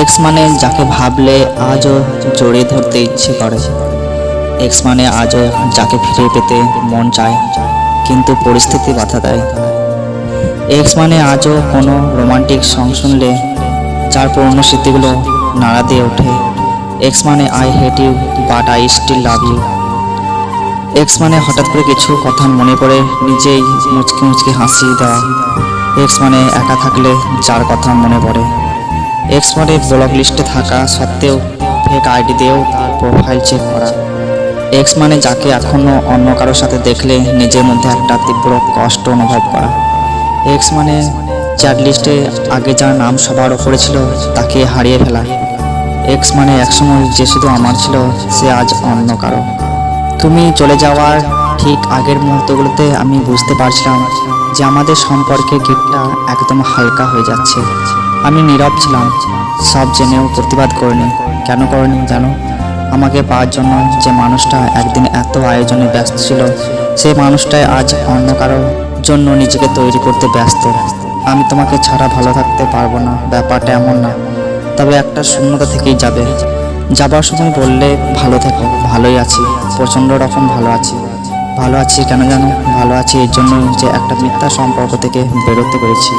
X মানে যাকে ভাবলে আজও জড়িয়ে ধরতে ইচ্ছে করে। এক্স মানে আজও যাকে ফিরে পেতে মন চায়, কিন্তু পরিস্থিতি বাধা দেয়। এক্স মানে আজও কোনো রোমান্টিক সং শুনলে, যার পুরনো স্মৃতিগুলো নাড়া দিয়ে ওঠে। এক্স মানে I hate you but I still love you ex মানে হঠাৎ করে কিছু কথা মনে পড়ে, নিজেই মুচকি মুচকি হাসি দেওয়া এক্স মানে একা থাকলে যার কথা মনে পড়ে। এক্স মানে ব্লক লিস্টে থাকা সত্ত্বেও ফেক আইডি দিয়েও তার প্রোফাইল চেক করা। এক্স মানে যাকে এখনও অন্য কারোর সাথে দেখলে নিজের মধ্যে একটা তীব্র কষ্ট অনুভব করা। এক্স মানে চ্যাট লিস্টে আগে যার নাম সবার ওপরে ছিল তাকে হারিয়ে ফেলা। এক্স মানে একসময় যে শুধু আমার ছিল, সে আজ অন্য কারও। তুমি চলে যাওয়ার ঠিক আগের মুহূর্তগুলোতে আমি বুঝতে পারছিলাম যে আমাদের সম্পর্কে গিটটা একদম হালকা হয়ে যাচ্ছে। আমি নীরব ছিলাম। সব জেনেও প্রতিবাদ করিনি। কেন করিনি জানো? আমাকে পাওয়ার জন্য যে মানুষটা একদিন এত আয়োজনে ব্যস্ত ছিল, সেই মানুষটাই আজ অন্য কারোর জন্য নিজেকে তৈরি করতে ব্যস্ত। আমি তোমাকে ছাড়া ভালো থাকতে পারব না, ব্যাপারটা এমন না। তবে একটা শূন্যতা থেকেই যাবে। যাবার সময় বললে, ভালো থেকো, ভালোই আছি, প্রচণ্ড রকম ভালো আছি। ভালো আছি কেন জানো? ভালো আছি এর জন্য যে একটা মিথ্যা সম্পর্ক থেকে বেরোতে পেরেছি।